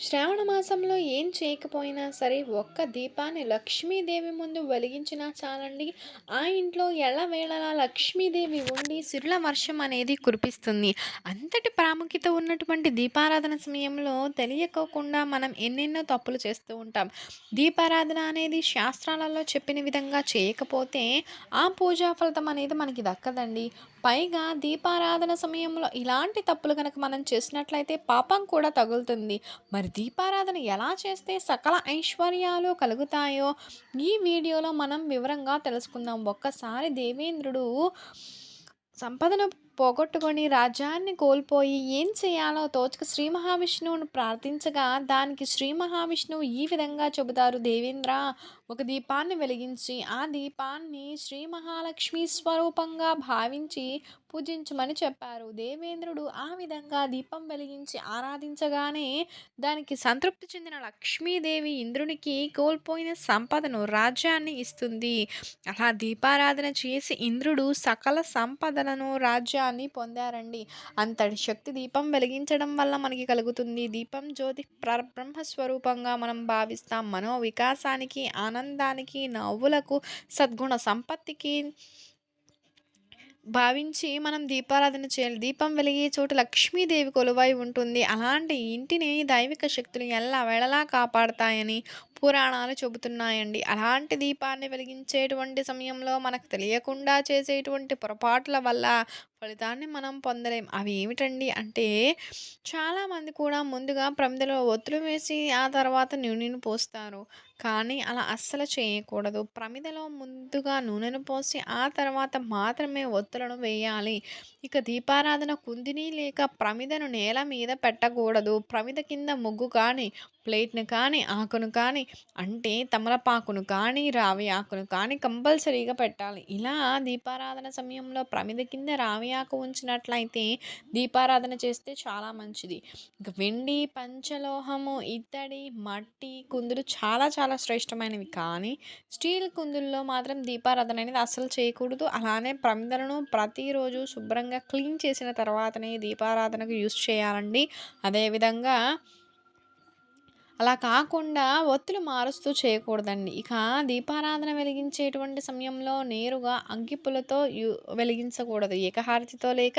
శ్రావణ మాసంలో ఏం చేయకపోయినా సరే ఒక్క దీపాన్ని లక్ష్మీదేవి ముందు వెలిగించినా చాలండి. ఆ ఇంట్లో ఎల్లవేళలా లక్ష్మీదేవి ఉండి సిరుల వర్షం అనేది కురిపిస్తుంది. అంతటి ప్రాముఖ్యత ఉన్నటువంటి దీపారాధన సమయంలో తెలియకోకుండా మనం ఎన్నెన్నో తప్పులు చేస్తూ ఉంటాం. దీపారాధన అనేది శాస్త్రాలలో చెప్పిన విధంగా చేయకపోతే ఆ పూజా ఫలితం అనేది మనకి దక్కదండి. పైగా దీపారాధన సమయంలో ఇలాంటి తప్పులు కనుక మనం చేసినట్లయితే పాపం కూడా తగులుతుంది. మరి దీపారాధన ఎలా చేస్తే సకల ఐశ్వర్యాలు కలుగుతాయో ఈ వీడియోలో మనం వివరంగా తెలుసుకుందాం. ఒక్కసారి దేవేంద్రుడు సంపదను పోగొట్టుకొని రాజ్యాన్ని కోల్పోయి ఏం చేయాలో తోచక శ్రీ మహావిష్ణువును ప్రార్థించగా దానికి శ్రీ మహావిష్ణువు ఈ విధంగా చెబుతారు. దేవేంద్ర ఒక దీపాన్ని వెలిగించి ఆ దీపాన్ని శ్రీ మహాలక్ష్మి స్వరూపంగా భావించి పూజించమని చెప్పారు. దేవేంద్రుడు ఆ విధంగా దీపం వెలిగించి ఆరాధించగానే దానికి సంతృప్తి చెందిన లక్ష్మీదేవి ఇంద్రునికి కోల్పోయిన సంపదను రాజ్యాన్ని ఇస్తుంది. అలా దీపారాధన చేసి ఇంద్రుడు సకల సంపదలను రాజ్యాన్ని పొందారండి. అంతటి శక్తి దీపం వెలిగించడం వల్ల మనకి కలుగుతుంది. దీపం జ్యోతి బ్రహ్మస్వరూపంగా మనం భావిస్తాం. మనో వికాసానికి ఆనంద ఆనందానికి నవ్వులకు సద్గుణ సంపత్తికి భావించి మనం దీపారాధన చేయాలి. దీపం వెలిగే చోట లక్ష్మీదేవి కొలువై ఉంటుంది. అలాంటి ఇంటిని దైవిక శక్తులు ఎలా వెళ్ళలా కాపాడతాయని పురాణాలు చెబుతున్నాయండి. అలాంటి దీపాన్ని వెలిగించేటువంటి సమయంలో మనకు తెలియకుండా చేసేటువంటి పొరపాట్ల వల్ల ఫలితాన్ని మనం పొందలేం. అవి ఏమిటండి అంటే చాలామంది కూడా ముందుగా ప్రమిదలో ఒత్తులు వేసి ఆ తర్వాత నూనెను పోస్తారు. కానీ అలా అస్సలు చేయకూడదు. ప్రమిదలో ముందుగా నూనెను పోసి ఆ తర్వాత మాత్రమే ఒత్తులను వేయాలి. ఇక దీపారాధన కుందిని లేక ప్రమిదను నేల మీద పెట్టకూడదు. ప్రమిద కింద ముగ్గు కానీ ప్లేట్ను కానీ ఆకును కానీ అంటే తమలపాకును కానీ రావి ఆకును కానీ కంపల్సరీగా పెట్టాలి. ఇలా దీపారాధన సమయంలో ప్రమిద కింద రావి ఆకు ఉంచినట్లయితే దీపారాధన చేస్తే చాలా మంచిది. ఇక వెండి పంచలోహము ఇత్తడి మట్టి కుందులు చాలా చాలా శ్రేష్టమైనవి. కానీ స్టీల్ కుందుల్లో మాత్రం దీపారాధన అనేది అస్సలు చేయకూడదు. అలానే ప్రమిదలను ప్రతిరోజు శుభ్రంగా క్లీన్ చేసిన తర్వాతనే దీపారాధనకు యూస్ చేయాలండి. అదేవిధంగా అలా కాకుండా ఒత్తులు మారుస్తూ చేయకూడదండి. ఇక దీపారాధన వెలిగించేటువంటి సమయంలో నేరుగా అగ్గిపులతో వెలిగించకూడదు. ఏకహారతితో లేక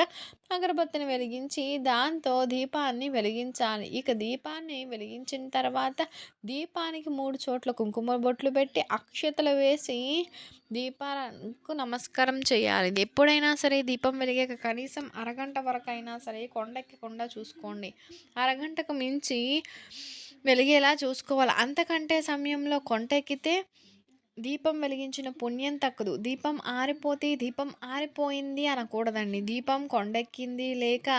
అగరబత్తిని వెలిగించి దాంతో దీపాన్ని వెలిగించాలి. ఇక దీపాన్ని వెలిగించిన తర్వాత దీపానికి మూడు చోట్ల కుంకుమ బొట్లు పెట్టి అక్షతలు వేసి దీపాలకు నమస్కారం చేయాలి. ఎప్పుడైనా సరే దీపం వెలిగాక కనీసం అరగంట వరకు అయినా సరే కొండెక్కకుండా చూసుకోండి. అరగంటకు మించి వెలిగేలా చూసుకోవాలి. అంతకంటే సమయంలో కొంటెక్కితే దీపం వెలిగించిన పుణ్యం తక్కదు. దీపం ఆరిపోతే దీపం ఆరిపోయింది అనకూడదండి. దీపం కొండెక్కింది లేక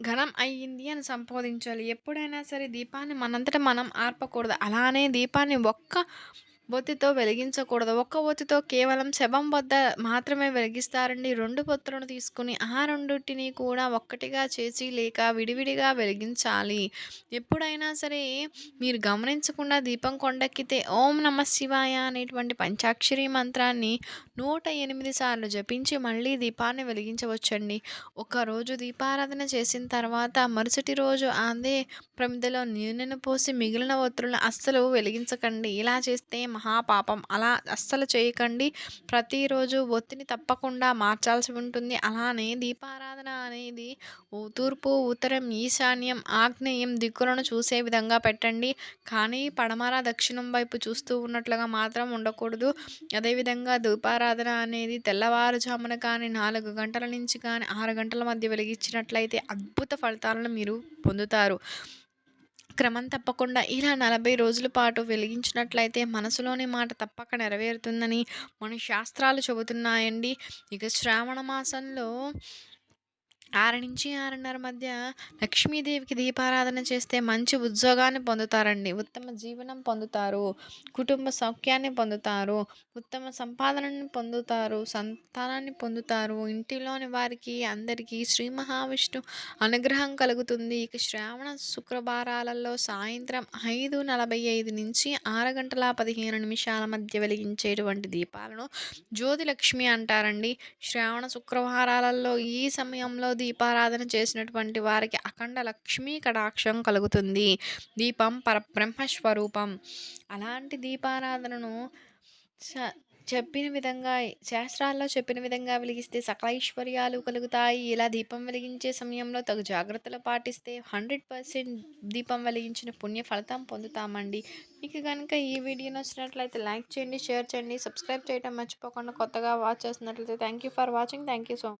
ఘనం అయ్యింది అని సంబోధించాలి. ఎప్పుడైనా సరే దీపాన్ని మనంతట మనం ఆర్పకూడదు. అలానే దీపాన్ని ఒక్క ఒత్తితో వెలిగించకూడదు. ఒక్క ఒత్తితో కేవలం శవం వద్ద మాత్రమే వెలిగిస్తారండి. రెండు పొత్తులను తీసుకుని ఆ రెండుటిని కూడా ఒక్కటిగా చేసి లేక విడివిడిగా వెలిగించాలి. ఎప్పుడైనా సరే మీరు గమనించకుండా దీపం కొండెక్కితే ఓం నమ శివాయ అనేటువంటి పంచాక్షరి మంత్రాన్ని నూట ఎనిమిది సార్లు జపించి మళ్ళీ దీపాన్ని వెలిగించవచ్చండి. ఒకరోజు దీపారాధన చేసిన తర్వాత మరుసటి రోజు అదే ప్రమిదలో నూనెను పోసి మిగిలిన ఒత్తులను అస్సలు వెలిగించకండి. ఇలా చేస్తే మహాపాపం. అలా అస్సలు చేయకండి. ప్రతిరోజు ఒత్తిని తప్పకుండా మార్చాల్సి ఉంటుంది. అలానే దీపారాధన అనేది తూర్పు ఉత్తరం ఈశాన్యం ఆగ్నేయం దిక్కులను చూసే విధంగా పెట్టండి. కానీ పడమర దక్షిణం వైపు చూస్తూ ఉన్నట్లుగా మాత్రం ఉండకూడదు. అదేవిధంగా దీపారాధన అనేది తెల్లవారుజామున కానీ నాలుగు గంటల నుంచి కానీ ఆరు గంటల మధ్య వెలిగించినట్లయితే అద్భుత ఫలితాలను మీరు పొందుతారు. క్రమం తప్పకుండా ఇలా నలభై రోజుల పాటు వెలిగించినట్లయితే మనసులోని మాట తప్పక నెరవేరుతుందని మన శాస్త్రాలు చెబుతున్నాయండి. ఇక శ్రావణ మాసంలో ఆరు నుంచి ఆరున్నర మధ్య లక్ష్మీదేవికి దీపారాధన చేస్తే మంచి ఉద్యోగాన్ని పొందుతారండి. ఉత్తమ జీవనం పొందుతారు. కుటుంబ సౌఖ్యాన్ని పొందుతారు. ఉత్తమ సంపాదనని పొందుతారు. సంతానాన్ని పొందుతారు. ఇంటిలోని వారికి అందరికీ శ్రీ మహావిష్ణు అనుగ్రహం కలుగుతుంది. ఇక శ్రావణ శుక్రవారాలలో సాయంత్రం ఐదు నలభై ఐదు నుంచి ఆరు గంటల పదిహేను నిమిషాల మధ్య వెలిగించేటువంటి దీపాలను జ్యోతిలక్ష్మి అంటారండి. శ్రావణ శుక్రవారాలలో ఈ సమయంలో దీపారాధన చేసినటువంటి వారికి అఖండ లక్ష్మీ కటాక్షం కలుగుతుంది. దీపం పరబ్రహ్మ స్వరూపం అలాంటి దీపారాధనను చ చెప్పిన విధంగా శాస్త్రాల్లో చెప్పిన విధంగా వెలిగిస్తే సకల ఐశ్వర్యాలు కలుగుతాయి. ఇలా దీపం వెలిగించే సమయంలో తగు జాగ్రత్తలు పాటిస్తే హండ్రెడ్ పర్సెంట్ దీపం వెలిగించిన పుణ్య ఫలితం పొందుతామండి. మీకు కనుక ఈ వీడియో నచ్చినట్లయితే లైక్ చేయండి షేర్ చేయండి సబ్స్క్రైబ్ చేయడం మర్చిపోకుండా కొత్తగా వాచ్ చేస్తున్నట్లయితే thank you for watching. Thank you so